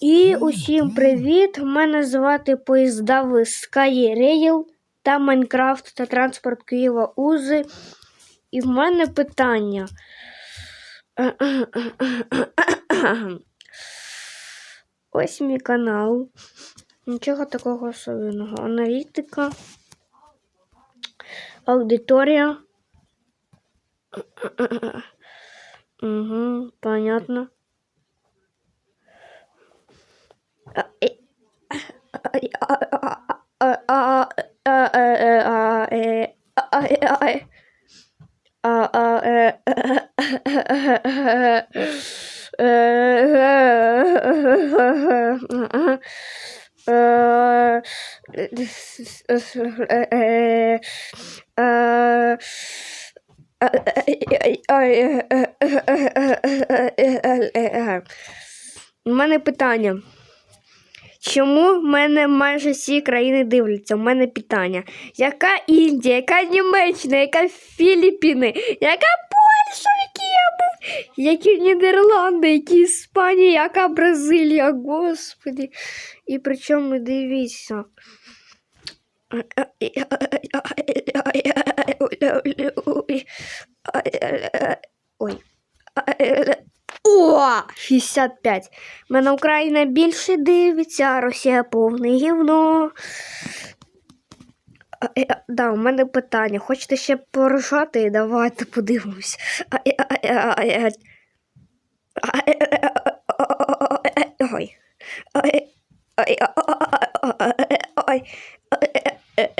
І усім привіт! Мене звати Поїздави SkyRail та Майнкрафт та транспорт Києва Узи. І в мене питання. Ось мій канал. Нічого такого особливого. Аналітика. Аудиторія. Угу, понятно. У мене питання. Чому в мене майже всі країни дивляться? У мене питання. Яка Індія, яка Німеччина, яка Філіппіни, яка Польща, які я був, які Нідерланди, які Іспанія, яка Бразилія, господи. І причому дивіться. Ой. О, 65. Мене Україна більше дивиться, а Росія повне гівно. Е, да, у мене питання. Хочете ще порушати? Давайте подивимось. Ой.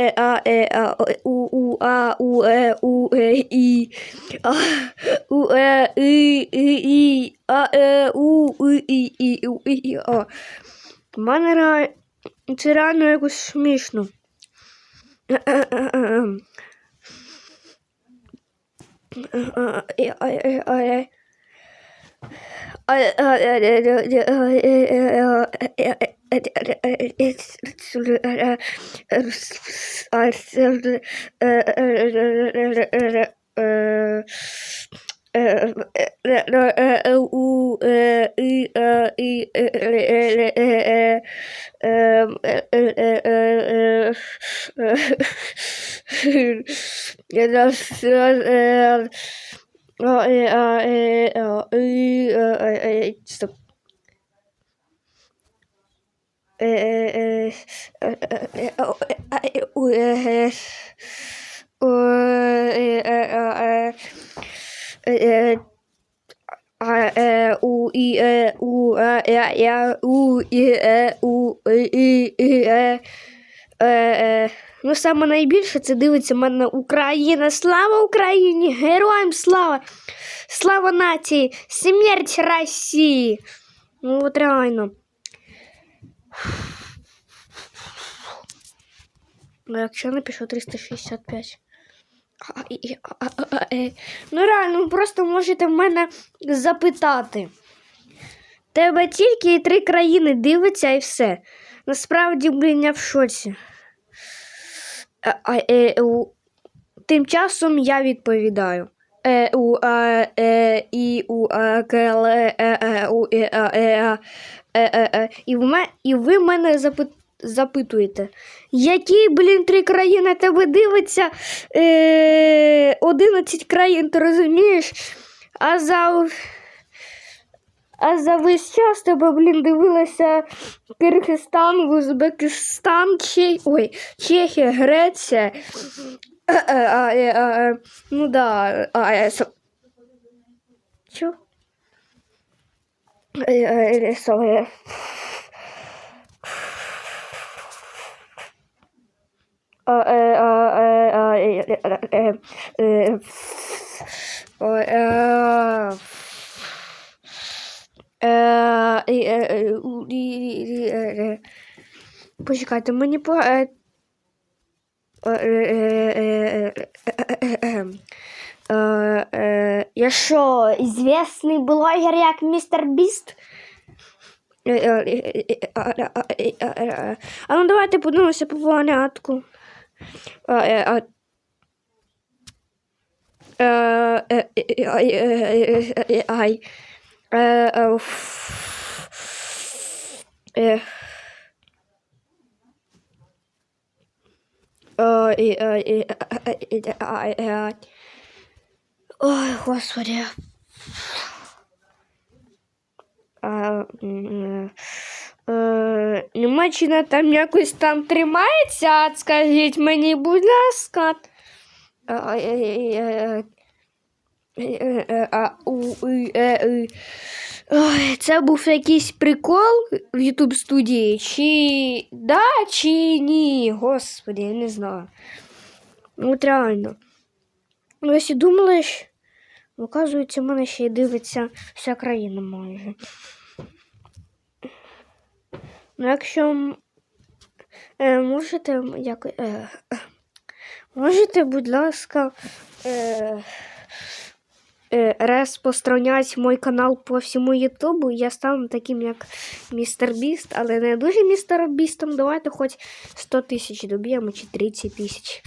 Е, а, е, а, у, у, а, у, е, у, е, і, а, у, е, і, і, і, а, е, у, і, і, і, у, і, і, а. Мене ре- це реально якось смішно. Når og, øh, og, øh, og, øh, og, og, øh, stop. Øh, øh, øh, øh, øh, U I A U R R U I A U E E E A е Ну, саме найбільше це дивиться мене Україна. Слава Україні! Героям слава! Слава нації! Смерть Росії! Ну, от реально. Ну, якщо напишу 365. А, і- а, а, а, е. Ну, реально, ви просто можете в мене запитати. Тебе тільки три країни дивиться і все. Насправді, блін, я в шоці. А, а, е, у... Тим часом я відповідаю. Е, у, а, е, і, у, а, к, е, е, е, у, е, а, е, а, е, е, е. І, в ме, і ви мене запит, запитуєте, які, блін, три країни тебе дивиться? Е, 11 країн, ти розумієш? А за, а за весь час тебе, блін, дивилася Киргизстан, Узбекистан, Чех... Ой, Чехія, Греція. Е, е, е, е, ну да, е. Чо? Е, е, е, е. А, е, а, е, е, е, е, Почекайте, мені по. Я що, известный блогер, як містер Біст? А ну давайте подивимося по планетку. Ай. Э, э, Ой, господи. А, Німеччина э, э, там якось там тримається, скажіть мені, будь ласка. Це був якийсь прикол в YouTube студії, чи да, чи ні. Господи, я не знаю. Ну, от реально. Ну, якщо думали, оказується, в мене ще й дивиться вся країна майже. Ну, якщо е, можете, як, е, можете, будь ласка, е, розпространять мой канал по всьому Ютубу, я стану таким, як містер Біст, але не дуже містер Бістом. Давайте хоч 100 тисяч доб'ємо чи 30 тисяч.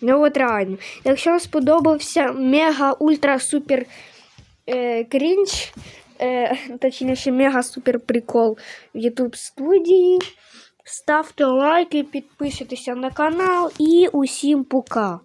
Ну от реально. Якщо вам сподобався мега ультра супер е, крінж, е, точніше, мега супер прикол в YouTube студії. Ставте лайки, підписуйтеся на канал і усім пока.